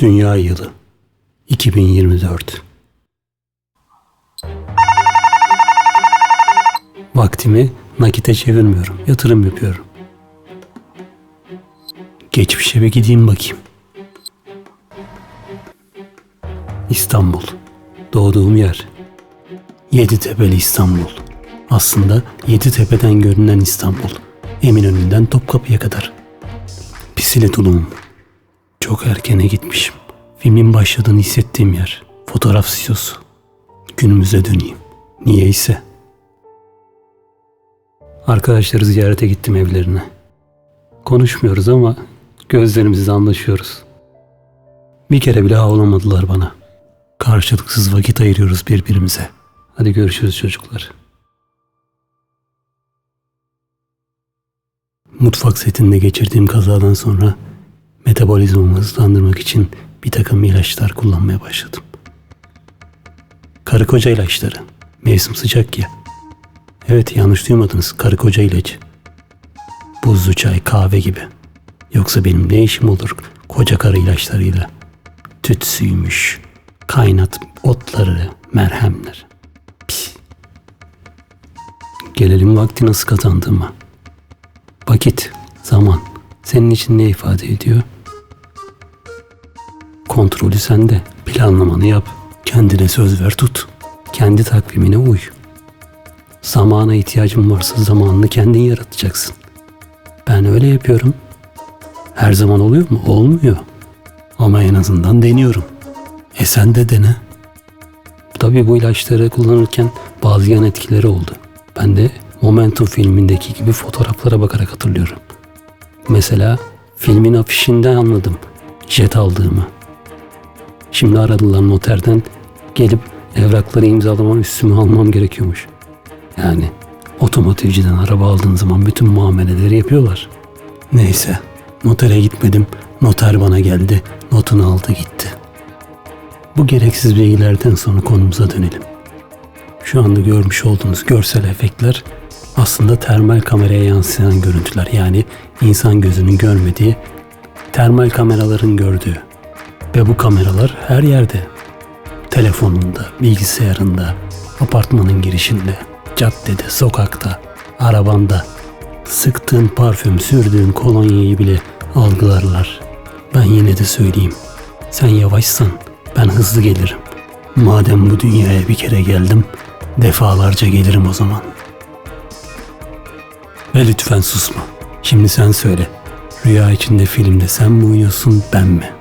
Dünya Yılı 2024 Vaktimi nakite çevirmiyorum. Yatırım yapıyorum. Geçmişe bir gideyim bakayım. İstanbul. Doğduğum yer. Yeditepe'li İstanbul. Aslında Yeditepe'den görünen İstanbul. Eminönü'nden Topkapı'ya kadar. Pisile tulumum. Çok erkene gitmişim. Filmin başladığını hissettiğim yer. Fotoğraf stüdyosu. Günümüze döneyim. Niyeyse. Arkadaşları ziyarete gittim evlerine. Konuşmuyoruz ama gözlerimizle anlaşıyoruz. Bir kere bile ağlamadılar bana. Karşılıksız vakit ayırıyoruz birbirimize. Hadi görüşürüz çocuklar. Mutfak setinde geçirdiğim kazadan sonra metabolizmamı hızlandırmak için bir takım ilaçlar kullanmaya başladım. Karı koca ilaçları. Mevsim sıcak ya. Evet yanlış duymadınız. Karı koca ilacı. Buzlu çay, kahve gibi. Yoksa benim ne işim olur koca karı ilaçlarıyla? Tütsüymüş, kaynat otları, merhemler. Pis. Gelelim vakti nasıl kazandığıma. Vakit, zaman senin için ne ifade ediyor? Kontrolü sende. Planlamanı yap. Kendine söz ver tut. Kendi takvimine uy. Zamana ihtiyacın varsa zamanını kendin yaratacaksın. Ben öyle yapıyorum. Her zaman oluyor mu? Olmuyor. Ama en azından deniyorum. E sen de dene. Tabii bu ilaçları kullanırken bazı yan etkileri oldu. Ben de Momentum filmindeki gibi fotoğraflara bakarak hatırlıyorum. Mesela filmin afişinden anladım jet aldığımı. Şimdi aradılar noterden gelip evrakları imzalamam üstüme almam gerekiyormuş. Yani otomotivciden araba aldığın zaman bütün muameleleri yapıyorlar. Neyse notere gitmedim. Noter bana geldi. Notunu aldı gitti. Bu gereksiz bilgilerden sonra konumuza dönelim. Şu anda görmüş olduğunuz görsel efektler aslında termal kameraya yansıyan görüntüler. Yani insan gözünün görmediği termal kameraların gördüğü. Ve bu kameralar her yerde. Telefonunda, bilgisayarında, apartmanın girişinde, caddede, sokakta, arabanda. Sıktığın parfüm, sürdüğün kolonyayı bile algılarlar. Ben yine de söyleyeyim. Sen yavaşsan ben hızlı gelirim. Madem bu dünyaya bir kere geldim, defalarca gelirim o zaman. Ve lütfen susma. Şimdi sen söyle. Rüya içinde filmde sen mi oynuyorsun ben mi?''